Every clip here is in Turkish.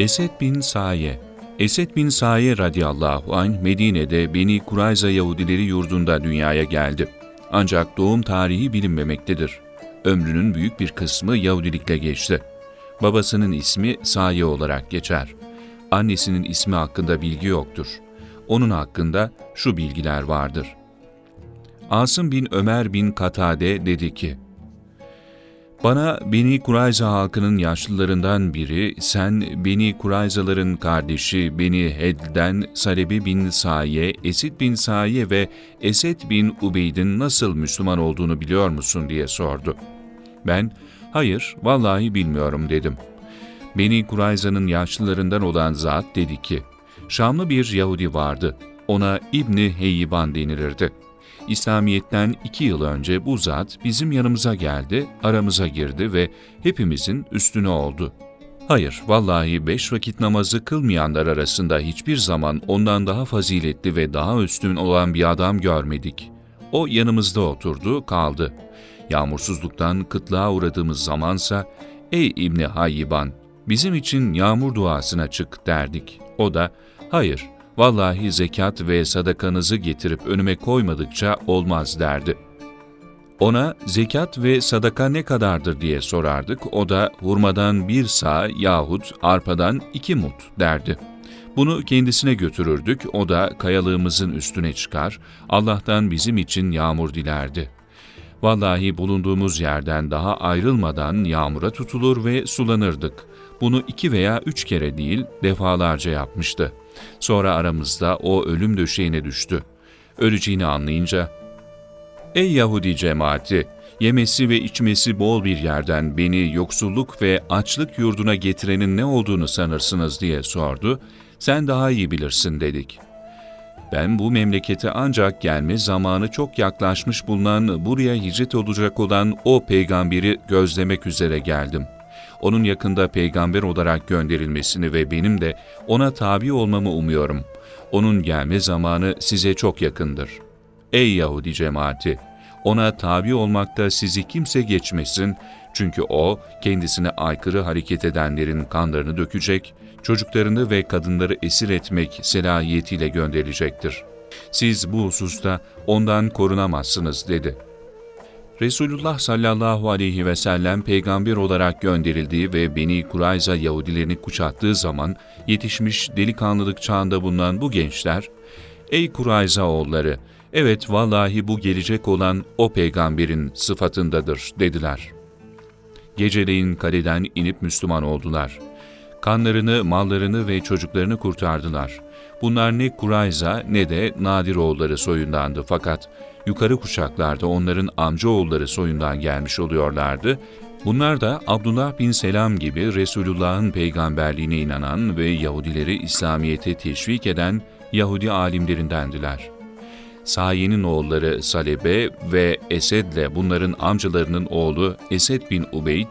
Esed bin Saye Esed bin Saye radıyallahu anh Medine'de Beni Kurayza Yahudileri yurdunda dünyaya geldi. Ancak doğum tarihi bilinmemektedir. Ömrünün büyük bir kısmı Yahudilikle geçti. Babasının ismi Saye olarak geçer. Annesinin ismi hakkında bilgi yoktur. Onun hakkında şu bilgiler vardır. Asım bin Ömer bin Katade dedi ki, bana Beni Kurayza halkının yaşlılarından biri, sen Beni Kurayzaların kardeşi Beni Hed'den Salebi bin Saye, Esid bin Saye ve Esed bin Ubeyd'in nasıl Müslüman olduğunu biliyor musun diye sordu. Ben, hayır, vallahi bilmiyorum dedim. Beni Kurayza'nın yaşlılarından olan zat dedi ki, Şamlı bir Yahudi vardı, ona İbni Heyyiban denilirdi.'' İslamiyet'ten iki yıl önce bu zat bizim yanımıza geldi, aramıza girdi ve hepimizin üstüne oldu. Hayır, vallahi beş vakit namazı kılmayanlar arasında hiçbir zaman ondan daha faziletli ve daha üstün olan bir adam görmedik. O yanımızda oturdu, kaldı. Yağmursuzluktan kıtlığa uğradığımız zamansa, ''Ey İbni Hayyiban, bizim için yağmur duasına çık.'' derdik. O da, ''Hayır, vallahi zekat ve sadakanızı getirip önüme koymadıkça olmaz derdi. Ona zekat ve sadaka ne kadardır diye sorardık. O da hurmadan bir sağ yahut arpadan iki mut derdi. Bunu kendisine götürürdük. O da kayalığımızın üstüne çıkar. Allah'tan bizim için yağmur dilerdi. Vallahi bulunduğumuz yerden daha ayrılmadan yağmura tutulur ve sulanırdık. Bunu iki veya üç kere değil defalarca yapmıştı. Sonra aramızda o ölüm döşeğine düştü. Öleceğini anlayınca, ''Ey Yahudi cemaati, yemesi ve içmesi bol bir yerden beni yoksulluk ve açlık yurduna getirenin ne olduğunu sanırsınız?'' diye sordu. ''Sen daha iyi bilirsin.'' dedik. Ben bu memlekete ancak gelme zamanı çok yaklaşmış bulunan, buraya hicret olacak olan o peygamberi gözlemek üzere geldim.'' Onun yakında peygamber olarak gönderilmesini ve benim de ona tabi olmamı umuyorum. Onun gelme zamanı size çok yakındır. Ey Yahudi cemaati! Ona tabi olmakta sizi kimse geçmesin, çünkü o kendisine aykırı hareket edenlerin kanlarını dökecek, çocuklarını ve kadınları esir etmek selahiyetiyle gönderilecektir. Siz bu hususta ondan korunamazsınız dedi.'' Resulullah sallallahu aleyhi ve sellem peygamber olarak gönderildiği ve Beni Kurayza Yahudilerini kuşattığı zaman yetişmiş delikanlılık çağında bulunan bu gençler, ''Ey Kurayza oğulları, evet vallahi bu gelecek olan o peygamberin sıfatındadır.'' dediler. Geceleyin kaleden inip Müslüman oldular. Kanlarını, mallarını ve çocuklarını kurtardılar. Bunlar ne Kurayza ne de Nadir oğulları soyundandı fakat yukarı kuşaklarda onların amcaoğulları soyundan gelmiş oluyorlardı. Bunlar da Abdullah bin Selam gibi Resulullah'ın peygamberliğine inanan ve Yahudileri İslamiyet'e teşvik eden Yahudi alimlerindendiler. Saye'nin oğulları Salebe ve Esed'le bunların amcalarının oğlu Esed bin Ubeyd,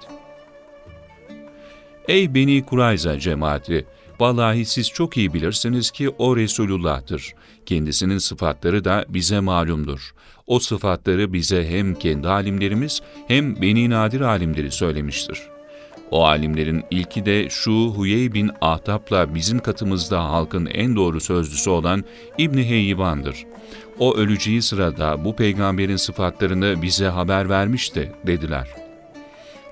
Ey Beni Kurayza cemaati! Vallahi siz çok iyi bilirsiniz ki o Resulullah'tır. Kendisinin sıfatları da bize malumdur. O sıfatları bize hem kendi alimlerimiz hem Beni Nadir alimleri söylemiştir. O alimlerin ilki de şu Huyey bin Ahtap'la bizim katımızda halkın en doğru sözlüsü olan İbni Heyyiban'dır. O öleceği sırada bu peygamberin sıfatlarını bize haber vermişti dediler.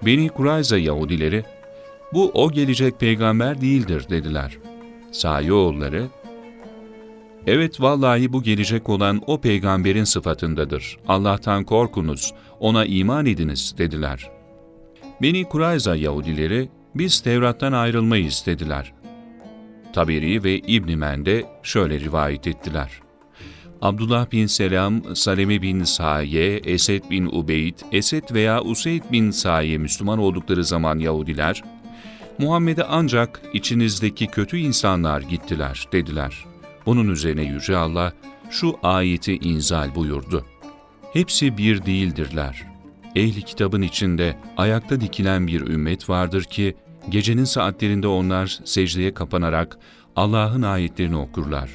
Beni Kurayza Yahudileri bu o gelecek peygamber değildir dediler. Sahi oğulları, Evet vallahi bu gelecek olan o peygamberin sıfatındadır. Allah'tan korkunuz, ona iman ediniz dediler. Beni Kurayza Yahudileri, biz Tevrat'tan ayrılmayız dediler. Taberi ve İbn Mende şöyle rivayet ettiler. Abdullah bin Selam, Saleme bin Saye, Esed bin Ubeyd, Esed veya Useyd bin Saye Müslüman oldukları zaman Yahudiler, Muhammed'e ancak içinizdeki kötü insanlar gittiler dediler. Bunun üzerine Yüce Allah şu ayeti inzal buyurdu. Hepsi bir değildirler. Ehli kitabın içinde ayakta dikilen bir ümmet vardır ki, gecenin saatlerinde onlar secdeye kapanarak Allah'ın ayetlerini okurlar.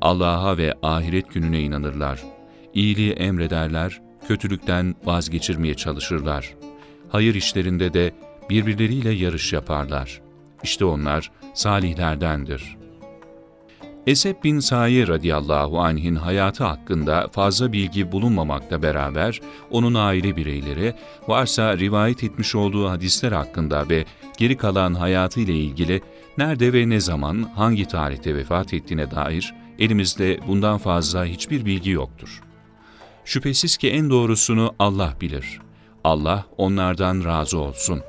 Allah'a ve ahiret gününe inanırlar. İyiliği emrederler, kötülükten vazgeçirmeye çalışırlar. Hayır işlerinde de birbirleriyle yarış yaparlar. İşte onlar salihlerdendir. Esed bin Saye radıyallahu anh'in hayatı hakkında fazla bilgi bulunmamakla beraber onun aile bireyleri, varsa rivayet etmiş olduğu hadisler hakkında ve geri kalan hayatı ile ilgili nerede ve ne zaman, hangi tarihte vefat ettiğine dair elimizde bundan fazla hiçbir bilgi yoktur. Şüphesiz ki en doğrusunu Allah bilir. Allah onlardan razı olsun.